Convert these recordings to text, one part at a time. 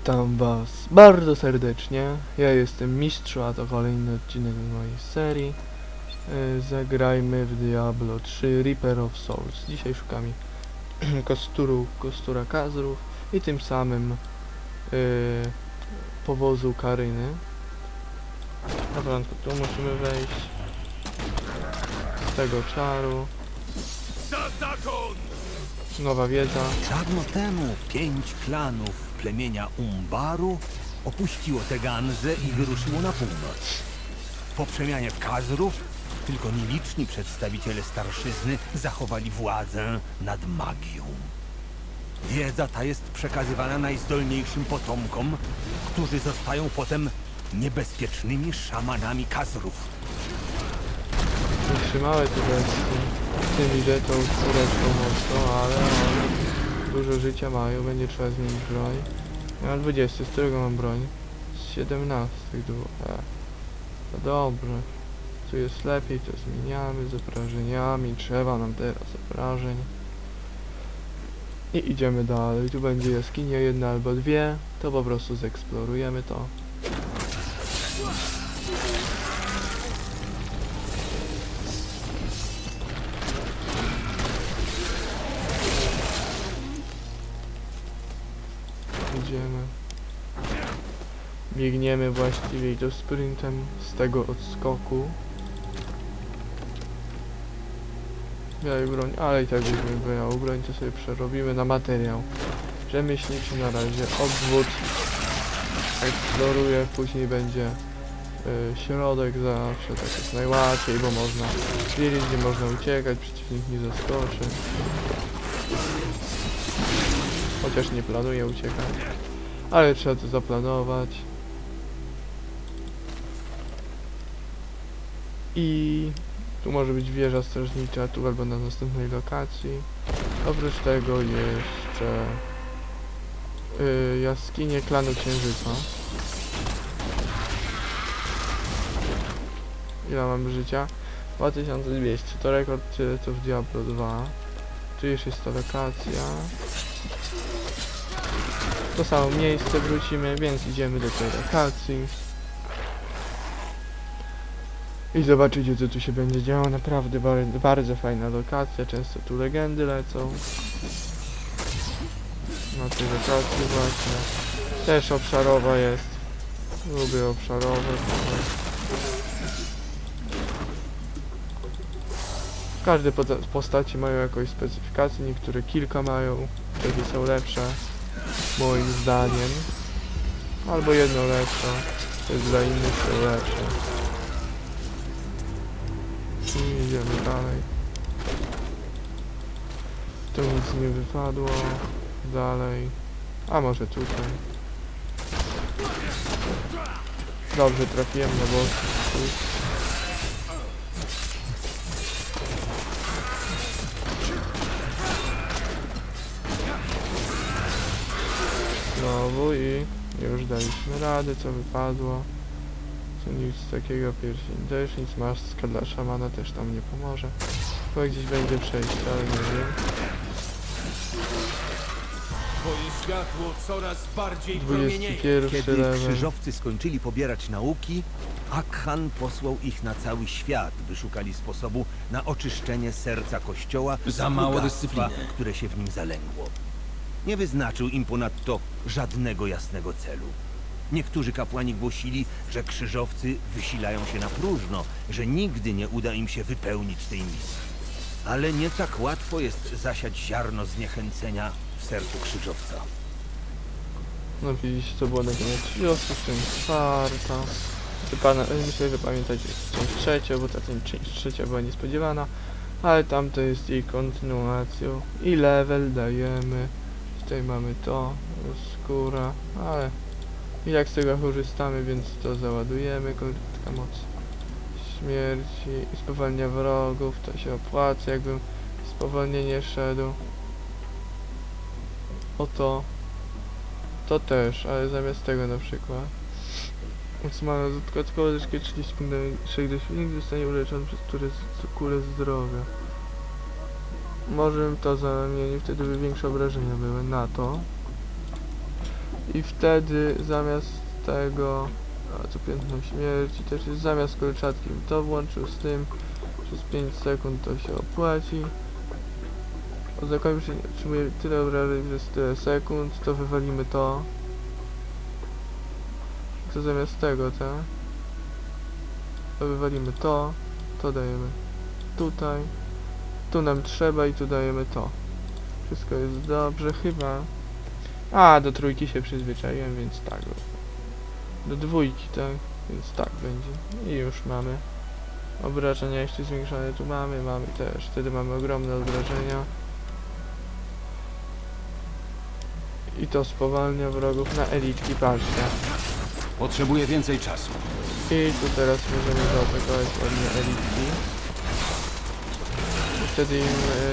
Witam was bardzo serdecznie. Ja jestem Mistrzu, a to kolejny odcinek mojej serii. E, Zagrajmy w Diablo 3 Reaper of Souls. Dzisiaj szukamy kosturu, kostura Kazrów i tym samym e, powozu Karyny. Na początku tu musimy wejść z tego czaru. Nowa wiedza. Dawno temu pięć klanów plemienia Umbaru opuściło Teganzę i wyruszyło na północ. Po przemianie w Kazrów tylko nieliczni przedstawiciele starszyzny zachowali władzę nad magią. Wiedza ta jest przekazywana najzdolniejszym potomkom, którzy zostają potem niebezpiecznymi szamanami Kazrów. Wytrzymały te bestie. Tym idę tą skóreczką mocno, ale one dużo życia mają, będzie trzeba zmienić broń. Ja mam 20, z którego mam broń? Z 17 dwóch. E. To dobre. Tu jest lepiej, to zmieniamy z obrażeniami. Trzeba nam teraz obrażeń. I idziemy dalej. Tu będzie jaskinia jedna albo dwie. To po prostu zeksplorujemy to. Biegniemy właściwie i to sprintem z tego odskoku. Białej broń, ale i tak weźmiemy białą broń, to sobie przerobimy na materiał. Rzemieślniczy na razie, obwód eksploruję, później będzie y, środek zawsze, tak jest najłatwiej, bo można wiedzieć gdzie można uciekać, przeciwnik nie zaskoczy. Chociaż nie planuję uciekać. Ale trzeba to zaplanować. I tu może być wieża strażnicza, tu albo na następnej lokacji. Oprócz tego jeszcze yy, jaskinie klanu księżyca. Ile mam życia? 2200. To rekord w Diablo 2. Tu już jest ta lokacja. To samo miejsce wrócimy, więc idziemy do tej lokacji. I zobaczycie co tu się będzie działo. Naprawdę bar bardzo fajna lokacja. Często tu legendy lecą. Na tej lokacji właśnie. Też obszarowa jest. Lubię obszarowe. Każde postaci mają jakąś specyfikację, niektóre kilka mają, wtedy są lepsze moim zdaniem. Albo jedno lepsze, jest dla innych są lepsze. Idziemy dalej. Tu nic nie wypadło. Dalej. A może tutaj. Dobrze trafiłem na boss. Znowu i już daliśmy radę, co wypadło. Co nic takiego, pierścień też, nic maska dla szamana też tam nie pomoże. Chyba gdzieś będzie przejście, ale nie wiem. Twoje światło coraz bardziej promienieje. 21 Kiedy level. krzyżowcy skończyli pobierać nauki, Akhan posłał ich na cały świat, by szukali sposobu na oczyszczenie serca kościoła z Za mało bogactwa, dyscypliny. które się w nim zalęgło. Nie wyznaczył im ponadto żadnego jasnego celu. Niektórzy kapłani głosili, że krzyżowcy wysilają się na próżno, że nigdy nie uda im się wypełnić tej misji. Ale nie tak łatwo jest zasiać ziarno zniechęcenia w sercu krzyżowca. No widzicie, to było na koniec 30, część czwarta. Ty pana, e, myślę, że pamiętacie część trzecia, bo ta część trzecia była niespodziewana. Ale tamto jest jej kontynuacją. I level dajemy. Tutaj mamy to, skóra, ale i jak z tego korzystamy, więc to załadujemy. Krótka moc śmierci i wrogów, to się opłaca, jakbym spowolnienie szedł. Oto to też, ale zamiast tego na przykład. Otrzymano dodatkowo zyskuje 30 punktów do silnik zostanie uleczony przez które kulę zdrowia. Może bym to zamienił, wtedy by większe obrażenia były na to. I wtedy zamiast tego, a tu piętno śmierci też jest zamiast kolczatki to włączył z tym, przez 5 sekund to się opłaci. O zakończeniu otrzymuje tyle obrażeń przez tyle sekund, to wywalimy to. To zamiast tego? To wywalimy to, to dajemy tutaj, tu nam trzeba i tu dajemy to. Wszystko jest dobrze, chyba. A, do trójki się przyzwyczaiłem, więc tak. Do dwójki, tak? Więc tak będzie. I już mamy. Obrażenia jeszcze zwiększone tu mamy, mamy też. Wtedy mamy ogromne obrażenia. I to spowalnia wrogów na elitki, patrzcie. Potrzebuję więcej czasu. I tu teraz możemy zaatakować ładnie elitki. Wtedy im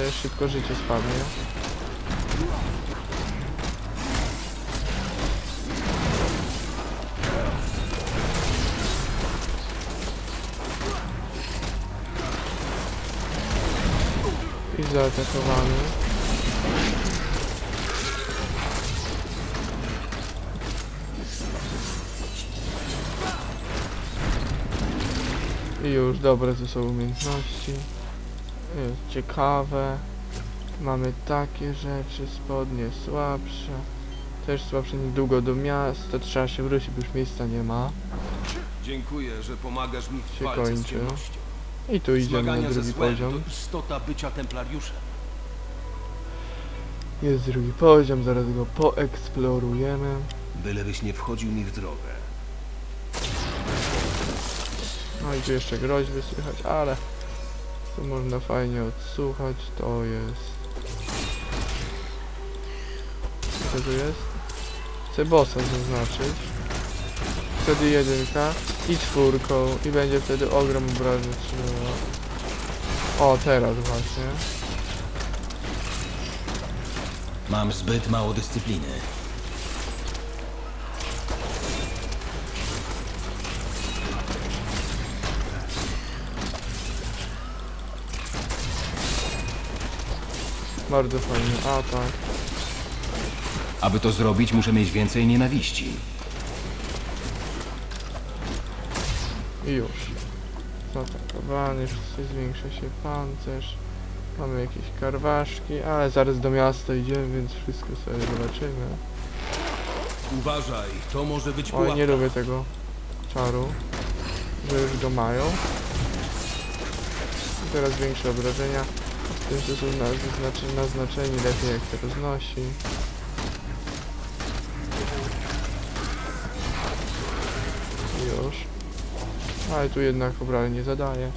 e, szybko życie spadnie. Zaatakowany. I już dobre to są umiejętności. Jest ciekawe. Mamy takie rzeczy, spodnie słabsze. Też słabsze niedługo do miasta. Trzeba się wrócić, bo już miejsca nie ma. Dziękuję, że pomagasz mi w Się walce z kończy. ciemnością. I tu idziemy na Zmagania ze drugi złem poziom. to istota bycia templariuszem. Jest drugi poziom, zaraz go poeksplorujemy. Bylebyś nie wchodził mi w drogę. No i tu jeszcze groźby słychać, ale tu można fajnie odsłuchać. To jest. Co tu jest? Chcę bossa zaznaczyć. Wtedy jedynka i czwórką i będzie wtedy ogrom obrażeń trzymała. O, teraz właśnie. Mam zbyt mało dyscypliny. Bardzo fajny atak. Aby to zrobić, muszę mieć więcej nienawiści. I już. Coś zwiększa się pancerz. Mamy jakieś karwaszki, ale zaraz do miasta idziemy, więc wszystko sobie zobaczymy. Uważaj, to może być Oj, nie lubię tego czaru, że już go mają. I teraz większe obrażenia. Tym, że są naznaczeni, naznaczeni lepiej jak się roznosi. Ale tu jednak obrażeń nie zadaje.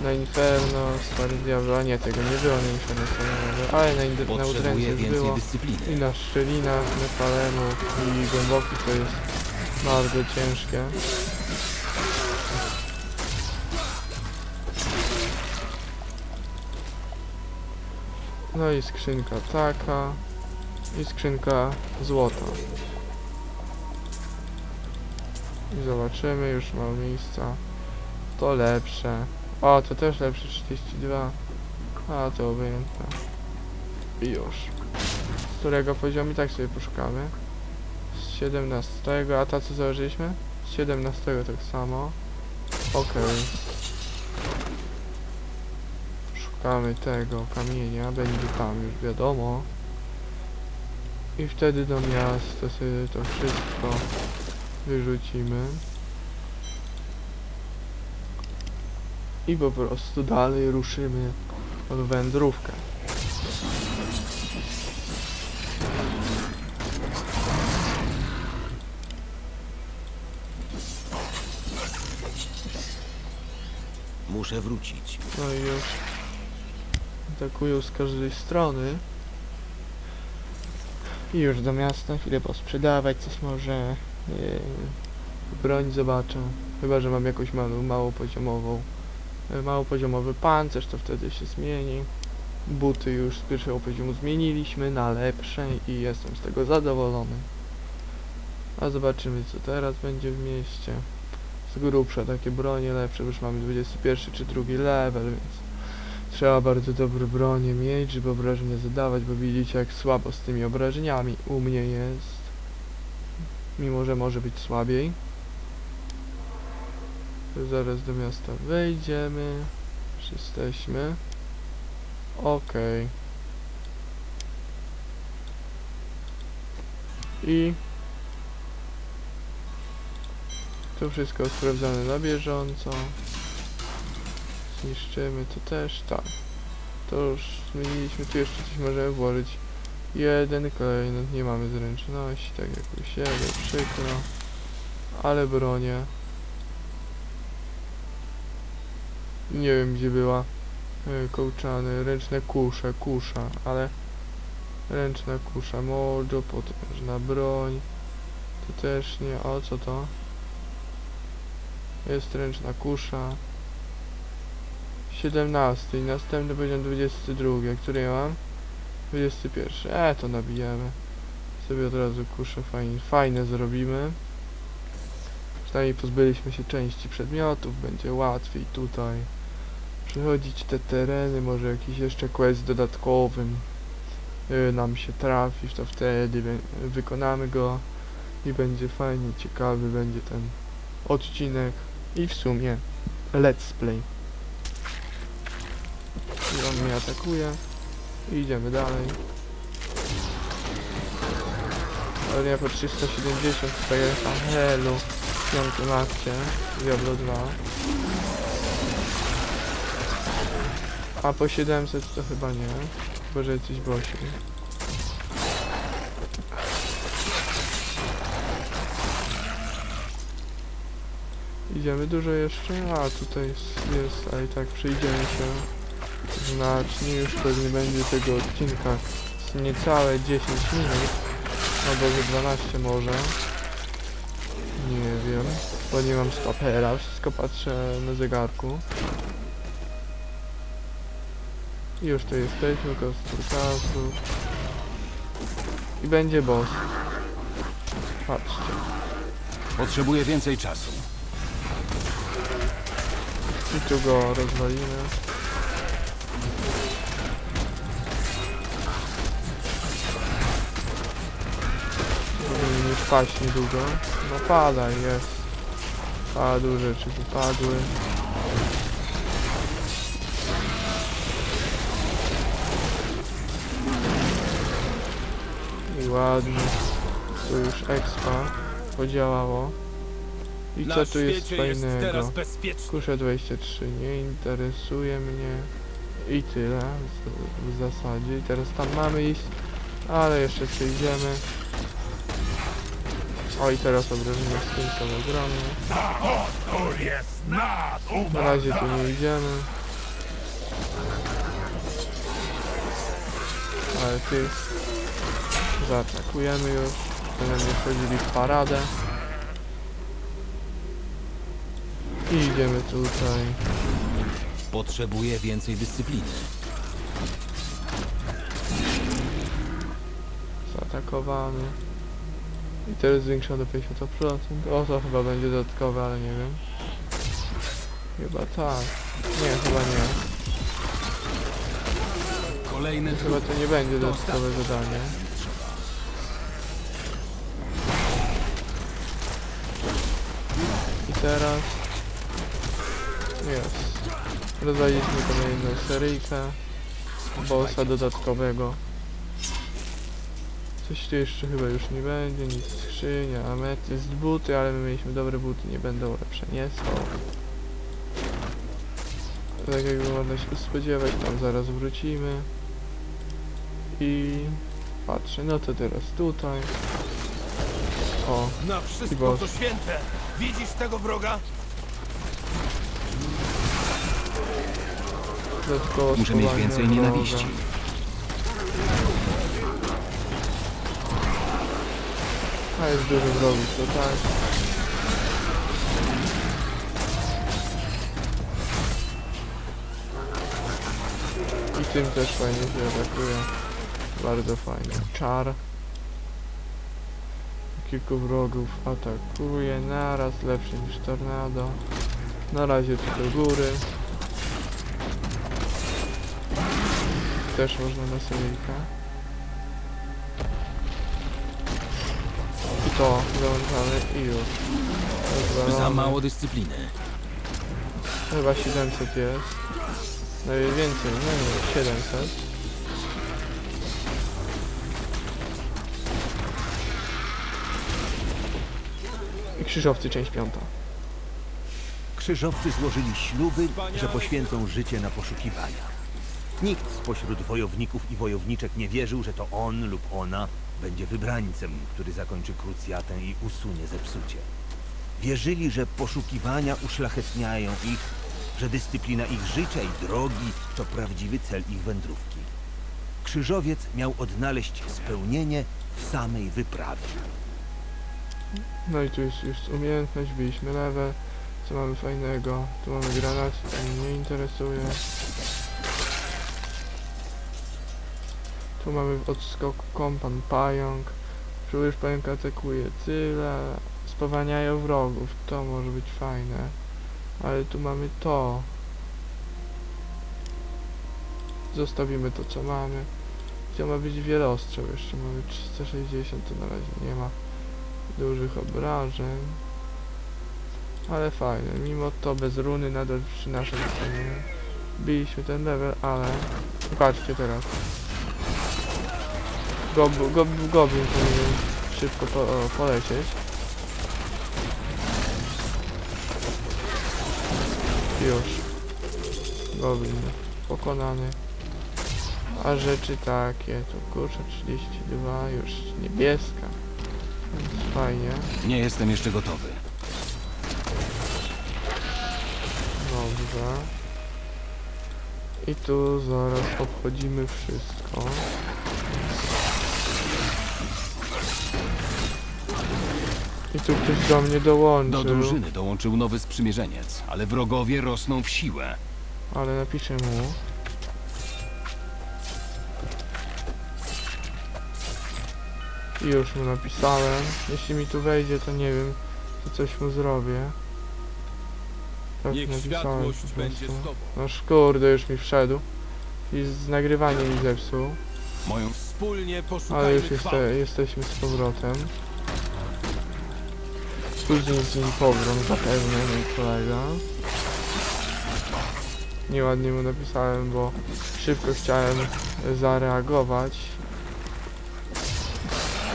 Na Inferno, Stary Diablo, a nie, tego nie było na Inferno, Stary ale na, na Udręcie było. I na szczelinach, Nefalemów i głębokich to jest bardzo ciężkie. No i skrzynka taka. I skrzynka złota. I zobaczymy, już mało miejsca. To lepsze. O, to też lepsze 32. A, to obojętne. I już. Z którego poziomu i tak sobie poszukamy. Z 17, a ta co założyliśmy? Z 17 tak samo. Okej. Szukamy tego kamienia, będzie tam już wiadomo. I wtedy do miasta sobie to wszystko wyrzucimy. I po prostu dalej ruszymy w wędrówkę. Muszę wrócić. No i już atakują z każdej strony. I już do miasta, chwilę posprzedawać coś może. Yy, broń zobaczę. Chyba, że mam jakąś mało, mało poziomową. Yy, mało poziomowy pancerz, to wtedy się zmieni. Buty już z pierwszego poziomu zmieniliśmy na lepsze i jestem z tego zadowolony. A zobaczymy co teraz będzie w mieście. Z grubsza takie bronie lepsze, już mamy 21 czy drugi level, więc trzeba bardzo dobre bronie mieć, żeby obrażenia zadawać, bo widzicie jak słabo z tymi obrażeniami u mnie jest. Mimo, że może być słabiej. Zaraz do miasta wejdziemy. Już Jesteśmy. Okej. I tu wszystko sprawdzane na bieżąco. Zniszczymy to też, tak. To już zmieniliśmy, tu jeszcze coś możemy włożyć. Jeden klejnot, nie mamy zręczności, tak jak u siebie, przykro. Ale bronię. Nie wiem gdzie była. e, Kołczany, ręczne kusze, kusza, ale ręczna kusza, moldo, potężna broń. To też nie, o co to? Jest ręczna kusza. 17 i następny poziom 22, który ja mam? 21. E, to nabijemy. Sobie od razu kuszę fajnie, fajne zrobimy. Przynajmniej pozbyliśmy się części przedmiotów, będzie łatwiej tutaj przechodzić te tereny, może jakiś jeszcze quest dodatkowym y, nam się trafi, to wtedy wy- wykonamy go i będzie fajnie, ciekawy będzie ten odcinek i w sumie let's play. I on mnie atakuje. Idziemy dalej. Ale nie po 370 tutaj jest Helu w piątym akcie Diablo 2. A po 700 to chyba nie. Chyba, że jacyś bosi. Idziemy dużo jeszcze? A tutaj jest, jest, a i tak przyjdziemy się znacznie. Już pewnie będzie tego odcinka niecałe 10 minut. Albo ze 12 może. Nie wiem, bo nie mam stopera, wszystko patrzę na zegarku. I Już tu jesteśmy, czasu. I będzie boss. Patrzcie. Potrzebuję więcej czasu. I tu go rozwalimy. Nie wpaść niedługo. No pada, jest. Padły rzeczy, wypadły. I ładnie. Tu już expa podziałało. I co tu jest fajnego? Kusze 23 nie interesuje mnie i tyle w, w zasadzie. I teraz tam mamy iść, ale jeszcze przejdziemy. O i teraz obrażenia z tym są ogromne. Na razie tu nie idziemy. Ale ty zaatakujemy już. Będziemy wchodzili w paradę. I idziemy tutaj. Potrzebuję więcej dyscypliny. Zaatakowany. I teraz zwiększone do 50%. O, to chyba będzie dodatkowe, ale nie wiem. Chyba tak. Nie, chyba nie. Kolejny Chyba to nie będzie dodatkowe zadanie. I teraz... Jest. Rozwaliliśmy jedną seryjkę. Bossa dodatkowego. Coś tu jeszcze chyba już nie będzie, nic skrzynia, ametyst, buty, ale my mieliśmy dobre buty, nie będą lepsze, nie są. Tak jakby można się spodziewać, tam zaraz wrócimy. I patrzę, no to teraz tutaj. O, Na I wszystko, boss. co święte. Widzisz tego wroga? dodatkowo Muszę mieć schowanie więcej wroga. nienawiści. A jest dużo wrogów, to tak. I tym też fajnie się atakuje. Bardzo fajnie. Czar. Kilku wrogów atakuje naraz, lepszy niż tornado. Na razie do góry. Też można na seryjkę. To załączamy i już. Za Rozwalamy. mało dyscypliny. Chyba 700 jest. No i więcej, no nie, 700. I krzyżowcy, część piąta. Krzyżowcy złożyli śluby, że poświęcą życie na poszukiwania. Nikt spośród wojowników i wojowniczek nie wierzył, że to on lub ona będzie wybrańcem, który zakończy krucjatę i usunie zepsucie. Wierzyli, że poszukiwania uszlachetniają ich, że dyscyplina ich życia i drogi to prawdziwy cel ich wędrówki. Krzyżowiec miał odnaleźć spełnienie w samej wyprawie. No i tu jest już umiejętność, byliśmy level. Co mamy fajnego? Tu mamy granat, to mnie nie interesuje. Tu mamy w odskoku kompan pająk. Przybysz pająk atakuje tyle. Spowalniają wrogów, to może być fajne. Ale tu mamy to. Zostawimy to co mamy. Gdzie ma być wielostrzał jeszcze? Mamy 360, to na razie nie ma dużych obrażeń. Ale fajne, mimo to bez runy nadal przy naszym stanie. Biliśmy ten level, ale... Patrzcie teraz. Gob, gob, goblin powinien szybko po, o, polecieć. Już. Goblin pokonany. A rzeczy takie, to kurczę 32, już niebieska. Więc fajnie. Nie jestem jeszcze gotowy. Dobrze. I tu zaraz obchodzimy wszystko. I tu ktoś do mnie dołączył. Do drużyny dołączył nowy sprzymierzeniec, ale wrogowie rosną w siłę. Ale napiszę mu. I już mu napisałem. Jeśli mi tu wejdzie, to nie wiem, to coś mu zrobię. Tak Niech napisałem światłość będzie z tobą. No kurde, już mi wszedł. I z nagrywaniem mi zepsuł. Moją Wspólnie Ale już jeste, jesteśmy z powrotem. Później z nim pogrom zapewne mój kolega. Nieładnie mu napisałem, bo szybko chciałem zareagować.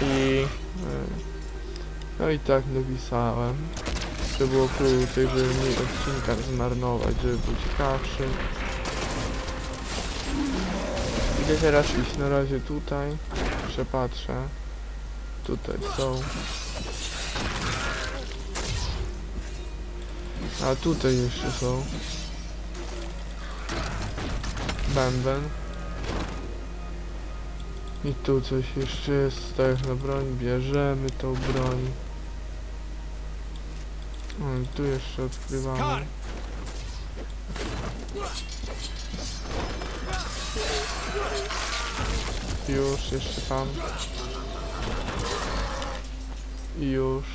I... e, No i tak napisałem. To było krócej, żeby mniej odcinka zmarnować, żeby był ciekawszy. Idę teraz iść na razie tutaj. Przepatrzę. Tutaj są. A tutaj jeszcze są. Bęben. I tu coś jeszcze jest, tak na broń, bierzemy tą broń. O, i tu jeszcze odkrywamy. Już, jeszcze tam. I już.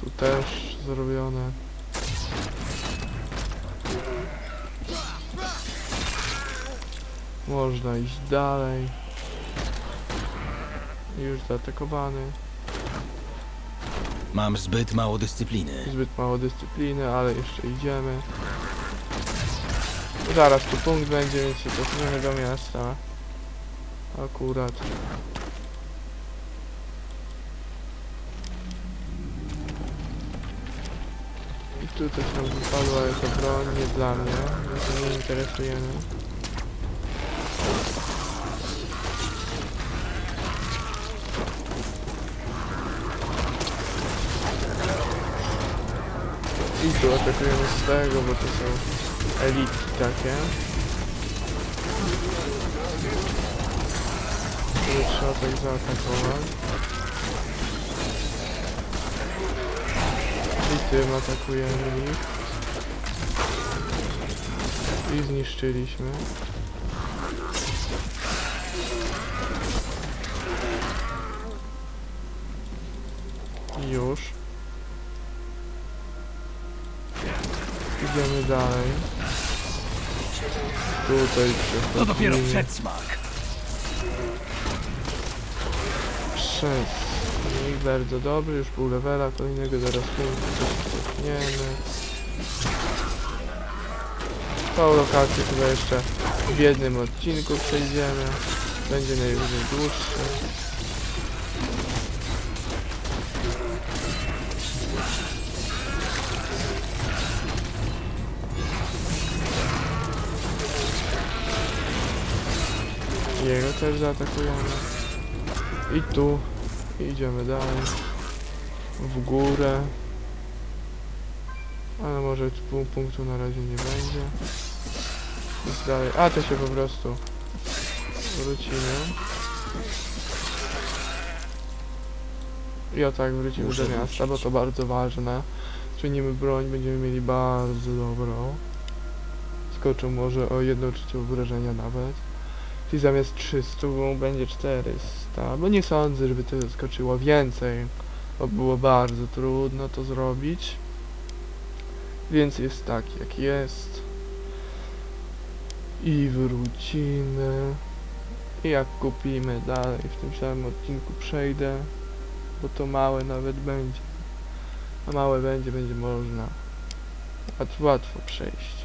Tu też zrobione. Można iść dalej. Już zaatakowany. Mam zbyt mało dyscypliny. Zbyt mało dyscypliny, ale jeszcze idziemy. Zaraz tu punkt będzie, więc się cofniemy do miasta. Akurat. Tu coś nam wypadło, ale to broń nie dla mnie, więc się nie interesujemy. I tu atakujemy z tego, bo to są elitki takie. Trzeba tak zaatakować. I tym atakujemy ich. I zniszczyliśmy. I już. Idziemy dalej. Tutaj przechodzimy. To dopiero przedsmak. Przez. Bardzo dobry, już pół levela kolejnego, zaraz cofniemy. Tą lokację chyba jeszcze w jednym odcinku przejdziemy. Będzie najwyżej dłuższy. Jego też zaatakujemy. I tu. Idziemy dalej. W górę. Ale może pół punktu na razie nie będzie. Dalej. A to się po prostu wrócimy. I o tak wrócimy Muszę do miasta, bo to bardzo ważne. Czynimy broń, będziemy mieli bardzo dobrą. Skoczył może o jedną trzecią wrażenia nawet. Czyli zamiast 300 będzie 400, bo nie sądzę, żeby to skoczyło więcej, bo było bardzo trudno to zrobić. Więc jest tak jak jest. I wrócimy. I jak kupimy dalej, w tym samym odcinku przejdę, bo to małe nawet będzie. A małe będzie, będzie można łat- łatwo przejść.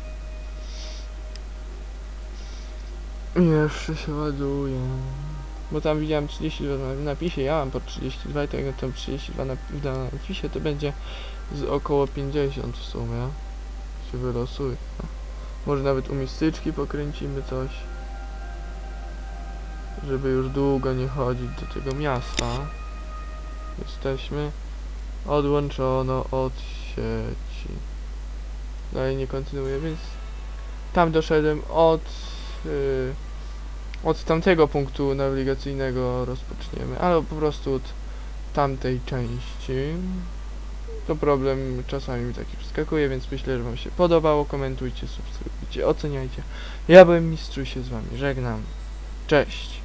I Jeszcze się ładuje. Bo tam widziałem 32 na napisie, ja mam po 32 i tak jak tam 32 na, na napisie to będzie z około 50 w sumie. Się wylosuje. Może nawet u mistyczki pokręcimy coś. Żeby już długo nie chodzić do tego miasta. Jesteśmy. Odłączono od sieci. Dalej nie kontynuuję, więc tam doszedłem od yy, od tamtego punktu nawigacyjnego rozpoczniemy, ale po prostu od tamtej części. To problem czasami mi taki przeskakuje, więc myślę, że wam się podobało. Komentujcie, subskrybujcie, oceniajcie. Ja byłem mistrzu się z wami żegnam. Cześć!